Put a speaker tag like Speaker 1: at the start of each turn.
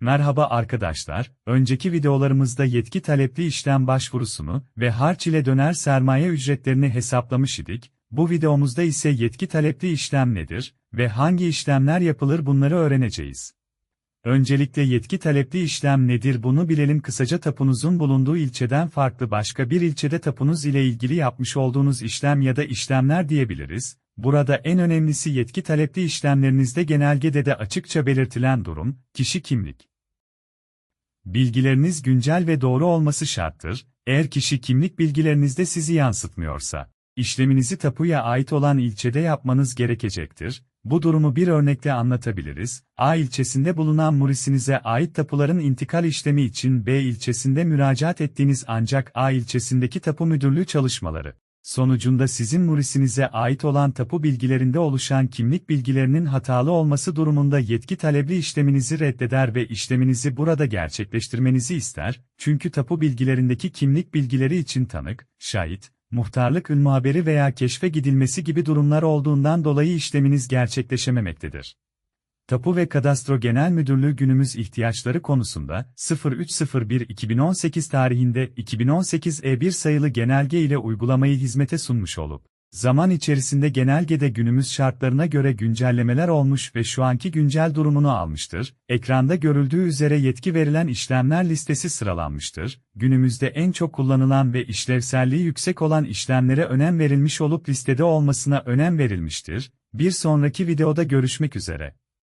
Speaker 1: Merhaba arkadaşlar, önceki videolarımızda yetki talepli işlem başvurusunu ve harç ile döner sermaye ücretlerini hesaplamış idik, bu videomuzda ise yetki talepli işlem nedir ve hangi işlemler yapılır bunları öğreneceğiz. Öncelikle yetki talepli işlem nedir bunu bilelim kısaca tapunuzun bulunduğu ilçeden farklı başka bir ilçede tapunuz ile ilgili yapmış olduğunuz işlem ya da işlemler diyebiliriz. Burada en önemlisi yetki talepli işlemlerinizde genelgede de açıkça belirtilen durum, kişi kimlik. Bilgileriniz güncel ve doğru olması şarttır, eğer kişi kimlik bilgilerinizde sizi yansıtmıyorsa, işleminizi tapuya ait olan ilçede yapmanız gerekecektir. Bu durumu bir örnekle anlatabiliriz. A ilçesinde bulunan murisinize ait tapuların intikal işlemi için B ilçesinde müracaat ettiğiniz ancak A ilçesindeki tapu müdürlüğü çalışmaları sonucunda sizin murisinize ait olan tapu bilgilerinde oluşan kimlik bilgilerinin hatalı olması durumunda yetki talebli işleminizi reddeder ve işleminizi burada gerçekleştirmenizi ister, çünkü tapu bilgilerindeki kimlik bilgileri için tanık, şahit, muhtarlık ünmuhaberi veya keşfe gidilmesi gibi durumlar olduğundan dolayı işleminiz gerçekleşememektedir. Tapu ve Kadastro Genel Müdürlüğü günümüz ihtiyaçları konusunda 0301-2018 tarihinde 2018 E1 sayılı genelge ile uygulamayı hizmete sunmuş olup, zaman içerisinde genelgede günümüz şartlarına göre güncellemeler olmuş ve şu anki güncel durumunu almıştır. Ekranda görüldüğü üzere yetki verilen işlemler listesi sıralanmıştır. Günümüzde en çok kullanılan ve işlevselliği yüksek olan işlemlere önem verilmiş olup listede olmasına önem verilmiştir. Bir sonraki videoda görüşmek üzere.